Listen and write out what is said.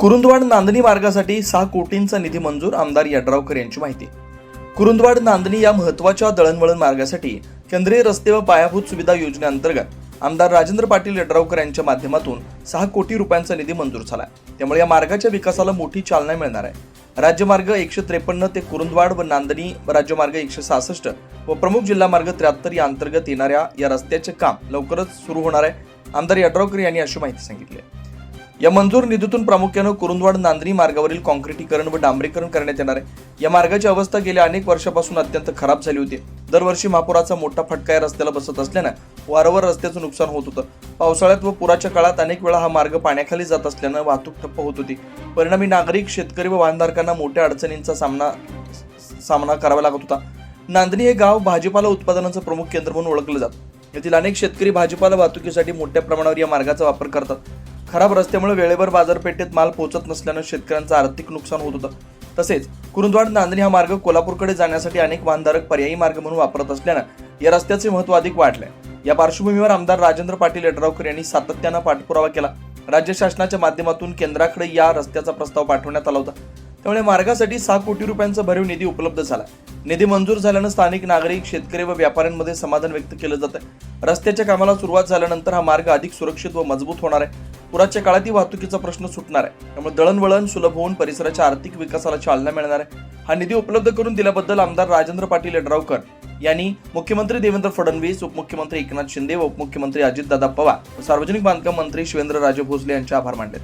कुरुंदवाड नांदणी मार्गासाठी सहा कोटींचा निधी मंजूर आमदार यड्रावकर यांची माहिती. कुरुंदवाड नांदणी या महत्त्वाच्या दळणवळण मार्गासाठी केंद्रीय रस्ते व पायाभूत सुविधा योजनेअंतर्गत आमदार राजेंद्र पाटील यड्रावकर यांच्या माध्यमातून सहा कोटी रुपयांचा निधी मंजूर झाला. त्यामुळे या मार्गाच्या विकासाला मोठी चालना मिळणार आहे. राज्यमार्ग एकशे त्रेपन्न ते कुरुंदवाड व नांदणी राज्यमार्ग एकशे सहासष्ट व प्रमुख जिल्हा मार्ग त्र्याहत्तर या अंतर्गत येणाऱ्या या रस्त्याचे काम लवकरच सुरू होणार आहे. आमदार यड्रावकर यांनी अशी माहिती सांगितली आहे. या मंजूर निधीतून प्रामुख्यानं कुरुंदवाड नांदणी मार्गावरील कॉन्क्रिटीकरण व डांबरीकरण करण्यात येणार आहे. या मार्गाची अवस्था गेल्या अनेक वर्षापासून अत्यंत खराब झाली होती. दरवर्षी महापुराचा मोठा फटका या रस्त्याला बसत असल्यानं वारंवार रस्त्याचं नुकसान होत होतं. पावसाळ्यात व पुराच्या काळात अनेक वेळा हा मार्ग पाण्याखाली जात असल्यानं वाहतूक ठप्प होत होती. परिणामी नागरिक शेतकरी व वाहनधारकांना मोठ्या अडचणींचा सामना सामना करावा लागत होता. नांदणी हे गाव भाजीपाला उत्पादनाचं प्रमुख केंद्र म्हणून ओळखलं जातं. येथील अनेक शेतकरी भाजीपाला वाहतुकीसाठी मोठ्या प्रमाणावर या मार्गाचा वापर करतात. खराब रस्त्यामुळे वेळेवर बाजारपेठेत माल पोहोचत नसल्यानं शेतकऱ्यांचं आर्थिक नुकसान होत होतं. तसेच कुरुंदवाड नांदणी हा मार्ग कोल्हापूरकडे जाण्यासाठी अनेक वाहनधारक पर्यायी मार्ग म्हणून वापरत असल्यानं या रस्त्याचे महत्त्व अधिक वाढले या पार्श्वभूमीवर आमदार राजेंद्र पाटील यड्रावकर यांनी सातत्यानं पाठपुरावा केला. राज्य शासनाच्या माध्यमातून केंद्राकडे या रस्त्याचा प्रस्ताव पाठवण्यात आला होता. त्यामुळे मार्गासाठी सहा कोटी रुपयांचा भरीव निधी उपलब्ध झाला. निधी मंजूर झाल्यानं स्थानिक नागरिक शेतकरी व व्यापाऱ्यांमध्ये समाधान व्यक्त केलं जात आहे रस्त्याच्या कामाला सुरुवात झाल्यानंतर हा मार्ग अधिक सुरक्षित व मजबूत होणार आहे. पुराच्या काळातही वाहतुकीचा प्रश्न सुटणार आहे. त्यामुळे दळणवळण सुलभ होऊन परिसराच्या आर्थिक विकासाला चालना मिळणार आहे. हा निधी उपलब्ध करून दिल्याबद्दल आमदार राजेंद्र पाटील यड्रावकर यांनी मुख्यमंत्री देवेंद्र फडणवीस उपमुख्यमंत्री एकनाथ शिंदे व उपमुख्यमंत्री अजितदादा पवार सार्वजनिक बांधकाम मंत्री शिवेंद्र राजे भोसले यांचे आभार मानले